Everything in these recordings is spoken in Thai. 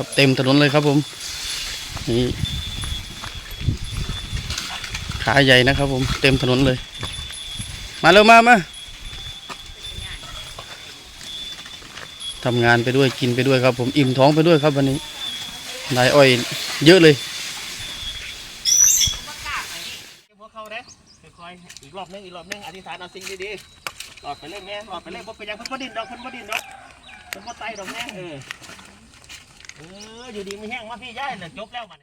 ครับเต็มถนนเลยครับผมนี่ขาใหญ่นะครับ ผมเต็มถนนเลย มาเร็วมามาทำงานไปด้วยกินไปด้วยครับ ผมอิ่มท้องไปด้วยครับวันนี้ได้อ้อยเยอะเลยหัวเข้าเด้ค่อยๆอีกรอบหนึงอีกรอบหนึงอธิษฐานเอาสิ่งดีๆหลอดไปเล่นแม่หลอดไปเล่นบ่เป็นยังเพิ่นบ่ดินดอกเพิ่นบ่ดินดอกเพิ่นบ่ไตดอกแม่เออ เอออยู่ดีไม่แห้งมาพี่ย่ายน่ะจบแล้วมัน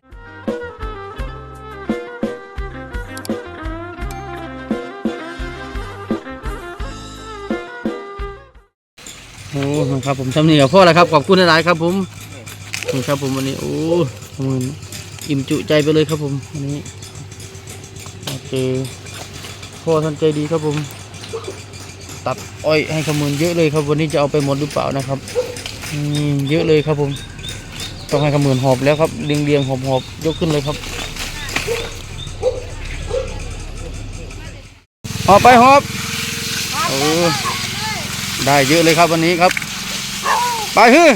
โอ้ครับผมทำนี่กับพ่อแล้วครับขอบคุณหลายๆครับผมนี่ครับผมวันนี้โอ้ขอบคุณอิ่มจุใจไปเลยครับผมวันนี้โอเคพ่อท่านใจดีครับผม ตัดอ้อยให้ขมืนเยอะเลยครับวันนี้จะเอาไปหมดหรือเปล่านะครับอืมเยอะเลยครับผม ต้องให้ขมืนหอบแล้วครับเรียงเรียงๆหอบหอบยกขึ้นเลยครับหอบไปหอบโอ้ได้เยอะเลยครับวันนี้ครับ ไปฮือ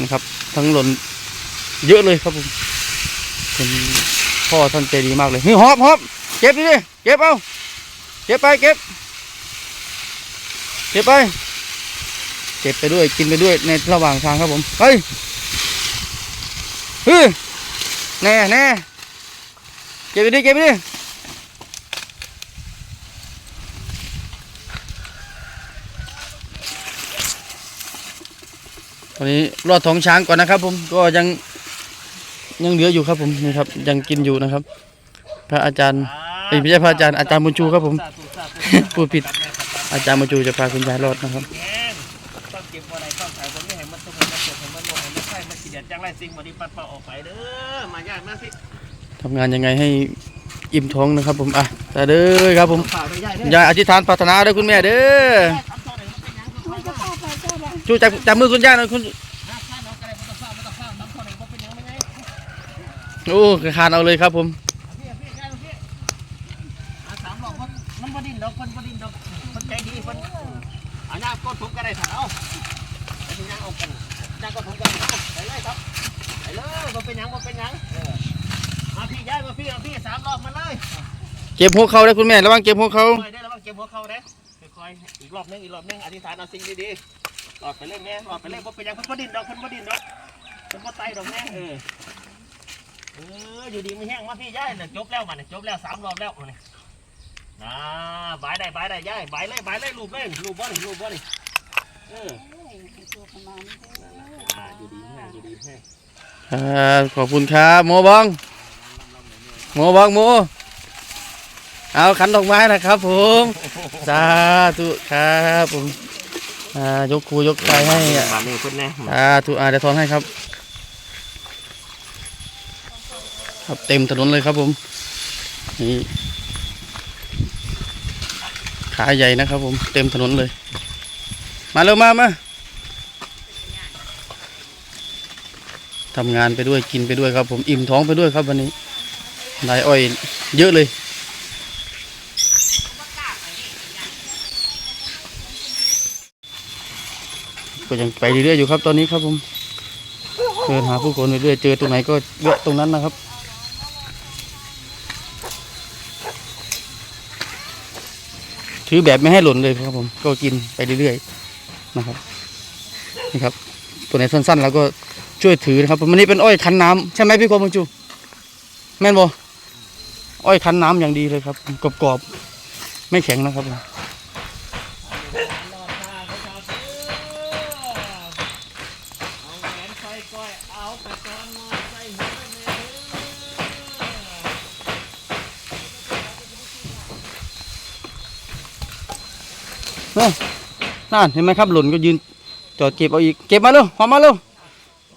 นะครับ ทั้งหล่นเยอะเลยครับผมเป็นพ่อท่านใจดีมากเลยนี่หอบหอบเก็บดิเก็บเอา เก็บไปเก็บ เก็บไป เก็บไปด้วยกินไปด้วยในระหว่างทางครับผม เฮ้ยฮือแน่แน่เก็บไปดิเก็บไปดิตอนนี้รอดท้องช้างก่อนนะครับ ผมก็ยังยังเหลืออยู่ครับผมนี่ครับ ยังกินอยู่นะครับ พระอาจารย์เอ้ยไม่ใช่พระอาจารย์อาจารย์บุญชูครับผมพูดผิดอาจารย์บุญชูจะพาคุณยายรอดนะครับ ต้องเก็บบ่ได้ต้องใส่บ่มีให้มันต้องให้มันเก็บให้มันลงให้มันใส่มันสิเดียดจังไรสิ่งบ่ดีปัดเป่าออกไปเด้อมายายมาพี่ทำงานยังไงให้อิ่มท้องนะครับผมอะตาเด้อครับผมย่ายอธิษฐานปรารถนาเด้อคุณแม่เด้อชูจับจับมือคุณย่าหน่อยคุณนะข้าน้องก็ได้บ่ต้องฟ้าบ่ต้องฟ้าน้ำตัวไหนบ่เป็นหยังไม่ไงโอ้คานเอาเลยครับผม พี่พี่ได้พี่อาสามหลอกคนมันบ่ดินดอกคนบ่ดินดอกคนใจดีคนอันนี้ ก็ทุกก็ได้ถ้าเอาไปที่ยังเอากันยังก็ทุกก็ได้ไปเลยครับไปเลยบ่เป็นหยังบ่เป็นหยังเออมาพี่ย้ายมาพี่มาพี่สามรอบมาเลยเก็บหัวเข่าได้อคุณแม่ระวังเก็บหัวเข่าค่อยได้แล้วว่าเก็บหัวเข่าได้ค่อยๆอีกรอบหนึงอีกรอบหนึงอธิษฐานเอาสิ่งดีๆหลอดไปเลยแม่หลอดไปเลยบ่เป็นหยังเพิ่นบ่ดินดอกเพิ่นบ่ดินดอกเพิ่นบ่ไตดอกแม่เออเอออยู่ดีไม่แห้งมาพี่ย้ายน่ะจบแล้วมันน่ะจบแล้วสามรอบแล้วนี่นะบายได้บายได้ย้ายบายเลยบายเลยรูปเลยรูปบ่นี่รูปบ่นี่ เออตัวประมาณนี้อ่าอยู่ดีแห้งอยู่ดีแห้งครับขอบคุณครับโมบองโมบองโมเอาขันดอกไม้นะครับผมสาธุครับผมอ่ายกครูยกใจให้อะบาดนี้เพิ่นแน่สาธุอาเดี๋ยวทอนให้ครับ ครับเต็มถนนเลยครับผมนี่ขาใหญ่นะครับผมเต็มถนนเลย มาเร็วมามาทำงานไปด้วยกินไปด้วยครับ ผมอิ่มท้องไปด้วยครับวันนี้ได้อ้อยเยอะเลยก็ยังไปเรื่อยๆอยู่ครับตอนนี้ครับผมเดินหาผู้คนเรื่อยๆเจอตรงไหนก็แวะตรงนั้นนะครับถือแบบไม่ให้หล่นเลยครับผม ก็กินไปเรื่อยๆ นะครับนี่ครับ ตัวไหนสั้นๆเราก็ช่วยถือนะครับวันนี้เป็นอ้อยคันน้ำใช่ไหมพี่กรมจูแม่นบอ้อยคันน้ำอย่างดีเลยครับกรอบๆไม่แข็งนะครับเนาะ นมาใส่หัวแม่เด้อนั่นเห็นไหมครับหล่นก็ยืนจอดเก็บเอาอีกเก็บมาเร็วหอบมาเร็ว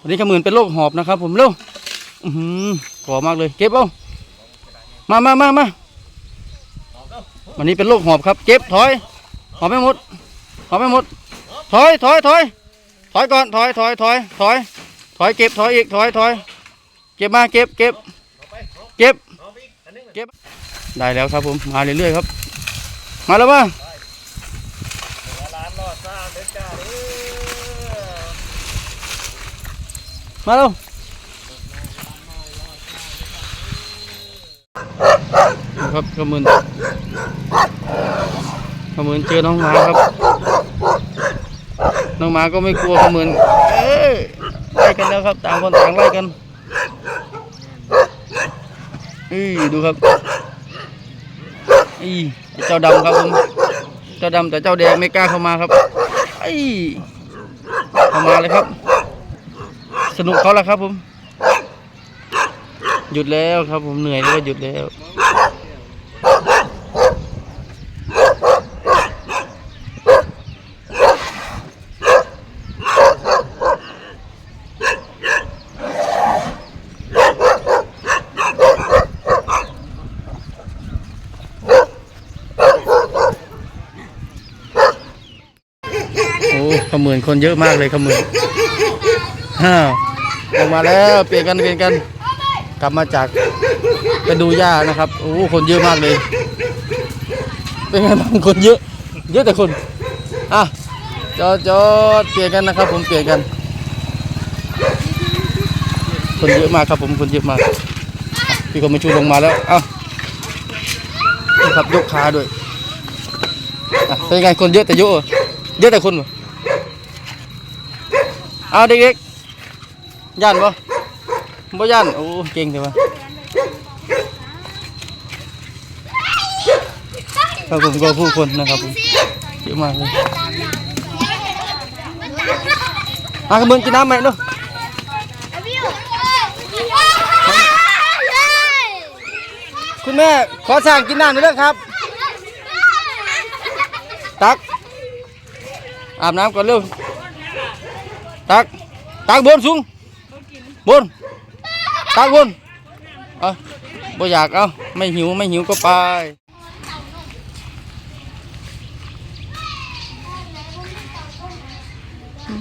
วันนี้ขมืนเป็นโรคหอบนะครับ ผมเร็วอือหือขอมากเลย เก็บเอามามามามาวันนี้เป็นโรคหอบครับ เก็บถอยหอบไม่หมดหอบไม่หมด ถอยถอยถอยถอยก่อนถอยถอยถอยถอยถอยเก็บถอยอีกถอยถอยเก็บมาเก็บเก็บเก็บเก็บได้แล้วครับผมมาเรื่อยๆครับ มาแล้วมา ร้านรอด สร้างเด้อ จ้าเด้อมาเร็วดูครับขมืนขมืนเจอน้องหมาครับ น้องหมาก็ไม่กลัวขมืนเอ้ยไล่กันแล้วครับ ต่างคนต่างไล่กันอือดูครับอีเจ้าดำครับผม เจ้าดำแต่เจ้าแดงไม่กล้าเข้ามาครับ ไอ้เข้ามาเลยครับ สนุกเขาแล้วครับผม หยุดแล้วครับผมเหนื่อยแล้วหยุดแล้ว มือนคนเยอะมากเลยขมือนฮ่าออกมาแล้วเปลี่ยนกันเปลี่ยนกัน กลับมาจากไปดูย่านะครับโอ้คนเยอะมากเลย เป็นไงบ้างคนเยอะ เยอะแต่คนอะจอดจอดเปลี่ยนกันนะครับ ผมเปลี่ยนกัน คนเยอะมากครับผมคนเยอะมากพี่ก็มาชูลงมาแล้วเอ้านี่ครับยกขาด้วยเป็นไงคนเยอะแต่เยอะเยอะแต่คนเหรอ เอาเด็กๆย่านปะบ่ย่านโอ้เก่งเลยวะครับผมก็ผู้คนนะครับผมเยอะมากเลยมากระเบือนกินน้ำไหมเนาะคุณแม่ขอสั่งกินน้ำหน่อยเด้อครับ ตัก อาบน้ำก่อนเร็ว ตักตักบนสูงบนตักบนเอาบ่อยากเอาไม่หิวไม่หิวก็ไป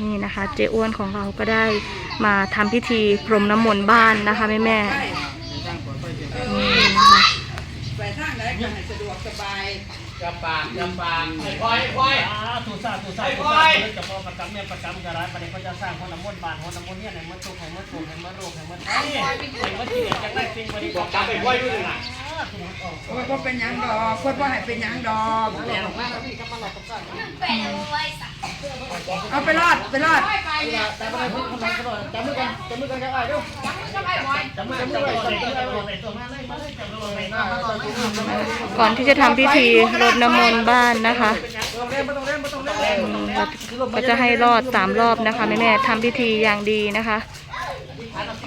นี่นะคะ เจ๊อ้วนของเราก็ได้มาทำพิธีพรมน้ำมนต์บ้านนะคะแม่แม่นี่นะคะไปทางไหนก็ให้สะดวกสบาย จำปากจำปากไอ้ควายควายอ่าตูซ่าตูซ่าตูซ่าเรื่องจะพอประจำเนี่ยประจำกระไรประเดี๋ยวเขาจะสร้างห้องน้ำมนต์บานห้องน้ำมนต์เนี่ยไหนมันตุกไหนมันตุกไหนมันโรคไหนมันไอ้ไหนมันที่เนี่ยจะได้สิ่งประดิษฐ์บอกจำไปควายด้วยนะโอ้ยบ่เป็นหยังดอกคนบ่ให้เป็นหยังดอก เอาไปรอดไปรอดจับมือกันจับมือกันจับมือกันจับไอ้เด้อจับมือกันจับมือกันจับมือกันตัวมาเลยมาเลยจับมือกันมามาต่อก่อนที่จะทำพิธีรดน้ำมนต์บ้านนะคะเล่นไม่ต้องเล่นไม่ต้องเล่นอืมก็จะให้รอดสามรอบนะคะแม่แม่ทำพิธีอย่างดีนะคะ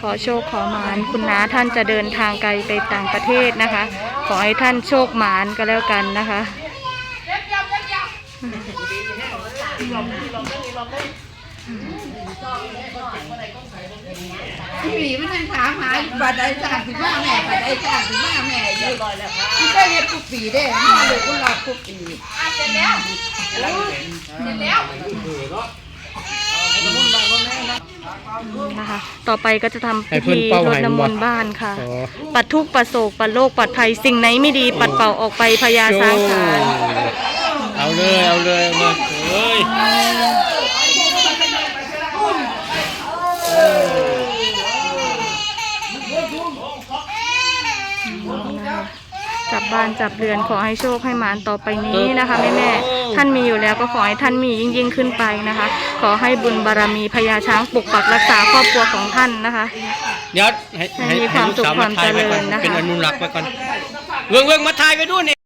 ขอโชคขอหมานคุณน้าท่านจะเดินทางไกลไปต่างประเทศนะคะ ขอให้ท่านโชคหมานก็แล้วกันนะคะ พี่หมีมันยังถามหาอยู่บัดใดสร้างสิมาแม่บัดใดสร้างสิมาแม่อยู่มันก็เฮ็ดทุกปีเด้มาดูกุหลาบทุกปีนะคะต่อไปก็จะทำให้พิเพิ่นธีเป้ารดให้น้ำมบ่นต์บ้านค่ะอ๋อปัดทุกข์ปัดโศกปัดโรคปัดภัยสิ่งไหนไม่ดีปัดเป่าออกไปพยาสางขารเอาเลยเอาเลยเอาเลย เฮ้ยจับบ้านจับเรือนขอให้โชคให้หมานต่อไปนี้นะคะแม่แม่ๆท่านมีอยู่แล้วก็ขอให้ท่านมียิ่งยิ่งขึ้นไปนะคะ ขอให้บุญบารมีพญาช้างปกปักรักษาครอบครัวของท่านนะคะเดี๋ยวให้ให้มีความสุขความเจริญนะคะเป็นอนุรักษ์ไว้ก่อนเวิ้งเวิ้งมาถ่ายไปดูนี่